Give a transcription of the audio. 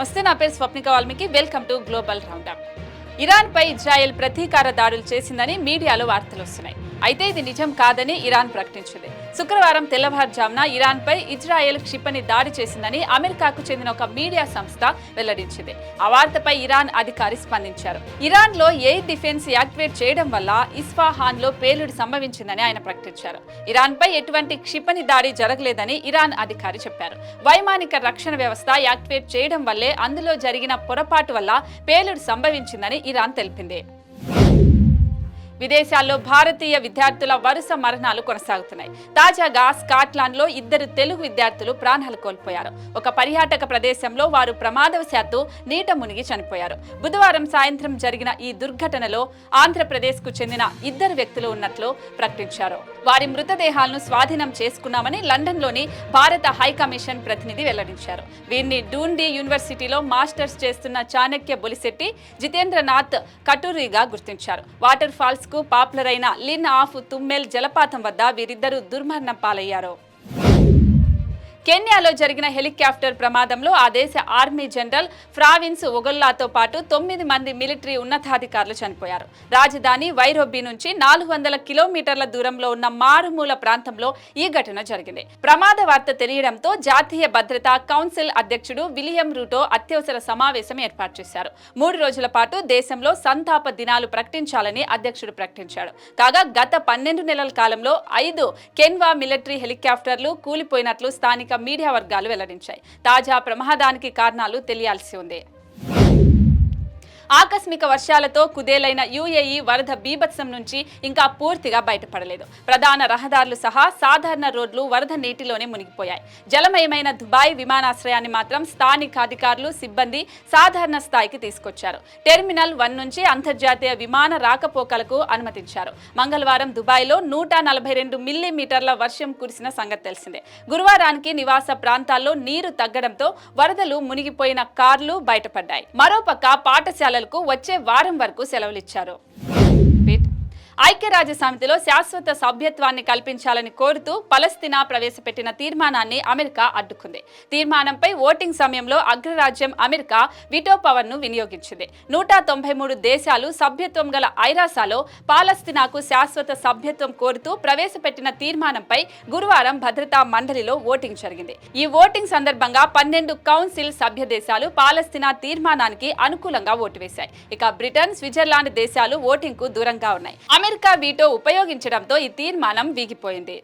నమస్తే నా పేరు Swapnika Valmiki. Welcome to global roundup. Iran pi Israel ప్రతీకార దాడులు చేసిందని మీడియాలో వార్తలు వస్తున్నాయి. అయితే ఇది నిజం కాదని ఇరాన్ ప్రకటించింది. శుక్రవారం తెల్లవారుజామున ఇరాన్పై ఇజ్రాయెల్ క్షిపణి దాడి చేసిందని అమెరికాకు చెందిన ఒక మీడియా సంస్థ వెల్లడించింది. ఆ వార్తపై ఇరాన్ అధికారి స్పందించారు. ఇరాన్లో ఎయిర్ డిఫెన్స్ యాక్టివేట్ చేయడం వల్ల ఇస్ఫాహాన్లో పేలుడు సంభవించిందని ఆయన ప్రకటించారు. ఇరాన్పై ఎటువంటి క్షిపణి దాడి జరగలేదని ఇరాన్ అధికారి చెప్పారు. వైమానిక రక్షణ వ్యవస్థ యాక్టివేట్ చేయడం వల్లే అందులో జరిగిన పొరపాటు వల్ల పేలుడు సంభవించిందని ఇరాన్ తెలిపింది. విదేశాల్లో భారతీయ విద్యార్థుల వరుస మరణాలు కొనసాగుతున్నాయి. తాజాగా స్కాట్లాండ్లో ఇద్దరు తెలుగు విద్యార్థులు ప్రాణాలు కోల్పోయారు. ఒక పర్యాటక ప్రదేశంలో వారు ప్రమాదవశాత్తు నీట మునిగి చనిపోయారు. బుధవారం సాయంత్రం జరిగిన ఈ దుర్ఘటనలో ఆంధ్రప్రదేశ్కు చెందిన ఇద్దరు వ్యక్తులు ఉన్నట్లు ప్రకటించారు. వారి మృతదేహాలను స్వాధీనం చేసుకున్నామని లండన్లోని భారత హై కమిషన్ ప్రతినిధి వెల్లడించారు. వీరిని డూండీ యూనివర్సిటీలో మాస్టర్స్ చేస్తున్న చాణక్య బొలిశెట్టి జితేంద్రనాథ్ కటూరిగా గుర్తించారు. వాటర్ ఫాల్స్కు పాపులర్ అయిన లిన్ ఆఫ్ తుమ్మెల్ జలపాతం వద్ద వీరిద్దరూ దుర్మరణం పాలయ్యారు. కెన్యాలో జరిగిన హెలికాప్టర్ ప్రమాదంలో ఆ దేశ ఆర్మీ జనరల్ ఫ్రావిన్స్ ఒగొల్లాతో పాటు తొమ్మిది మంది మిలిటరీ ఉన్నతాధికారులు చనిపోయారు. రాజధాని వైరోబీ నుంచి నాలుగు వందల కిలోమీటర్ల దూరంలో ఉన్న మారుమూల ప్రాంతంలో ఈ ఘటన జరిగింది. ప్రమాద వార్త తెలియడంతో జాతీయ భద్రతా కౌన్సిల్ అధ్యక్షుడు విలియం రూటో అత్యవసర సమావేశం ఏర్పాటు చేశారు. మూడు రోజుల పాటు దేశంలో సంతాప దినాలు ప్రకటించాలని అధ్యక్షుడు ప్రకటించాడు. కాగా గత పన్నెండు నెలల కాలంలో ఐదు కెన్వా మిలిటరీ హెలికాప్టర్లు కూలిపోయినట్లు స్థానిక మీడియా వర్గాలు వెల్లడించాయి. తాజా ప్రమాదానికి కారణాలు తెలియాల్సి ఉంది. ఆకస్మిక వర్షాలతో కుదేలైన యుఏఈ వరద బీభత్సం నుంచి ఇంకా పూర్తిగా బయటపడలేదు. ప్రధాన రహదారులు సహా సాధారణ రోడ్లు వరద నీటిలోనే మునిగిపోయాయి. జలమయమైన దుబాయ్ విమానాశ్రయాన్ని మాత్రం స్థానిక అధికారులు సిబ్బంది సాధారణ స్థాయికి తీసుకొచ్చారు. టెర్మినల్ వన్ నుంచి అంతర్జాతీయ విమాన రాకపోకలకు అనుమతించారు. మంగళవారం దుబాయ్లో నూట నలభై రెండు మిల్లీమీటర్ల వర్షం కురిసిన సంగతి తెలిసిందే. గురువారానికి నివాస ప్రాంతాల్లో నీరు తగ్గడంతో వరదలు మునిగిపోయిన కార్లు బయటపడ్డాయి. మరోపక్క పాఠశాల పాఠశాలలకు వచ్చే వారం వరకు సెలవులిచ్చారు. ఐక్యరాజ్య సమితిలో శాశ్వత సభ్యత్వాన్ని కల్పించాలని కోరుతూ పలస్తీనా ప్రవేశపెట్టిన తీర్మానాన్ని అమెరికా అడ్డుకుంది. తీర్మానంపై ఓటింగ్ సమయంలో అగ్రరాజ్యం అమెరికా విటో పవర్ను వినియోగించింది. నూట తొంభై మూడు దేశాలు సభ్యత్వం గల ఐరాసాలో పాలస్తీనాకు శాశ్వత సభ్యత్వం కోరుతూ ప్రవేశపెట్టిన తీర్మానంపై గురువారం భద్రతా మండలిలో ఓటింగ్ జరిగింది. ఈ ఓటింగ్ సందర్భంగా పన్నెండు కౌన్సిల్ సభ్య దేశాలు పాలస్తీనా తీర్మానానికి అనుకూలంగా ఓటు వేశాయి. ఇక బ్రిటన్ స్విట్జర్లాండ్ దేశాలు ఓటింగ్కు దూరంగా ఉన్నాయి. అమెరికా వీటో ఉపయోగించడంతో ఈ తీర్మానం వీగిపోయింది.